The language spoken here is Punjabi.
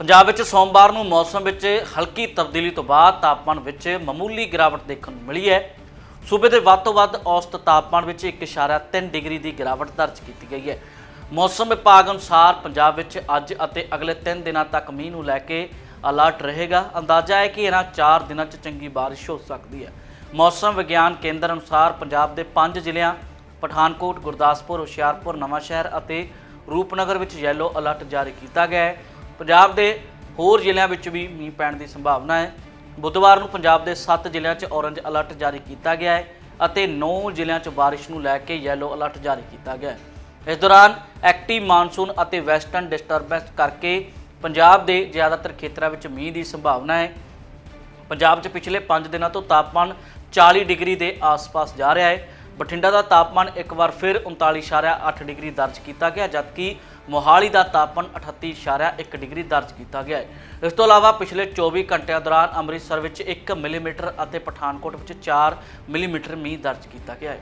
ਪੰਜਾਬ ਵਿੱਚ ਸੋਮਵਾਰ ਨੂੰ ਮੌਸਮ ਵਿੱਚ ਹਲਕੀ ਤਬਦੀਲੀ ਤੋਂ ਬਾਅਦ ਤਾਪਮਾਨ ਵਿੱਚ ਮਾਮੂਲੀ ਗਿਰਾਵਟ ਦੇਖਣ ਨੂੰ ਮਿਲੀ ਹੈ। ਸੂਬੇ ਦੇ ਵੱਧ ਤੋਂ ਵੱਧ ਔਸਤ ਤਾਪਮਾਨ ਵਿੱਚ 1.3 ਡਿਗਰੀ ਦੀ ਗਿਰਾਵਟ ਦਰਜ ਕੀਤੀ ਗਈ ਹੈ। ਮੌਸਮ ਵਿਭਾਗ ਅਨੁਸਾਰ ਪੰਜਾਬ ਵਿੱਚ ਅੱਜ ਅਤੇ ਅਗਲੇ 3 ਦਿਨਾਂ ਤੱਕ ਮੀਂਹ ਨੂੰ ਲੈ ਕੇ ਅਲਰਟ ਰਹੇਗਾ। ਅੰਦਾਜ਼ਾ ਹੈ ਕਿ ਇਹਨਾਂ 4 ਦਿਨਾਂ 'ਚ ਚੰਗੀ ਬਾਰਿਸ਼ ਹੋ ਸਕਦੀ ਹੈ। ਮੌਸਮ ਵਿਗਿਆਨ ਕੇਂਦਰ ਅਨੁਸਾਰ ਪੰਜਾਬ ਦੇ 5 ਜ਼ਿਲ੍ਹਿਆਂ ਪਠਾਨਕੋਟ, ਗੁਰਦਾਸਪੁਰ, ਹੁਸ਼ਿਆਰਪੁਰ, ਨਵਾਂਸ਼ਹਿਰ ਅਤੇ ਰੂਪਨਗਰ ਵਿੱਚ ਯੈਲੋ ਅਲਰਟ ਜਾਰੀ ਕੀਤਾ ਗਿਆ ਹੈ। ਪੰਜਾਬ ਦੇ ਹੋਰ ਜ਼ਿਲ੍ਹਿਆਂ ਵਿੱਚ ਵੀ ਮੀਂਹ ਪੈਣ ਦੀ ਸੰਭਾਵਨਾ ਹੈ। ਬੁੱਧਵਾਰ ਨੂੰ ਪੰਜਾਬ ਦੇ 7 ਜ਼ਿਲ੍ਹਿਆਂ 'ਚ ਔਰੰਜ ਅਲਰਟ ਜਾਰੀ ਕੀਤਾ ਗਿਆ ਹੈ ਅਤੇ 9 ਜ਼ਿਲ੍ਹਿਆਂ 'ਚ ਬਾਰਿਸ਼ ਨੂੰ ਲੈ ਕੇ ਯੈਲੋ ਅਲਰਟ ਜਾਰੀ ਕੀਤਾ ਗਿਆ ਹੈ। ਇਸ ਦੌਰਾਨ ਐਕਟਿਵ ਮਾਨਸੂਨ ਅਤੇ ਵੈਸਟਰਨ ਡਿਸਟਰਬੈਂਸ ਕਰਕੇ ਪੰਜਾਬ ਦੇ ਜ਼ਿਆਦਾਤਰ ਖੇਤਰਾਂ ਵਿੱਚ ਮੀਂਹ ਦੀ ਸੰਭਾਵਨਾ ਹੈ। ਪੰਜਾਬ 'ਚ ਪਿਛਲੇ 5 ਦਿਨਾਂ ਤੋਂ ਤਾਪਮਾਨ 40 ਡਿਗਰੀ ਦੇ ਆਸ-ਪਾਸ ਜਾ ਰਿਹਾ ਹੈ। ਬਠਿੰਡਾ ਦਾ ਤਾਪਮਾਨ ਇੱਕ ਵਾਰ ਫਿਰ 39.8 ਡਿਗਰੀ ਦਰਜ ਕੀਤਾ ਗਿਆ, ਜਦਕਿ ਮੋਹਾਲੀ ਦਾ ਤਾਪਮਾਨ 38.1 ਡਿਗਰੀ ਦਰਜ ਕੀਤਾ ਗਿਆ ਹੈ। ਇਸ ਤੋਂ ਇਲਾਵਾ ਪਿਛਲੇ 24 ਘੰਟਿਆਂ ਦੌਰਾਨ ਅੰਮ੍ਰਿਤਸਰ ਵਿੱਚ 1 ਮਿਲੀਮੀਟਰ ਅਤੇ ਪਠਾਨਕੋਟ ਵਿੱਚ 4 ਮਿਲੀਮੀਟਰ ਮੀਂਹ ਦਰਜ ਕੀਤਾ ਗਿਆ ਹੈ।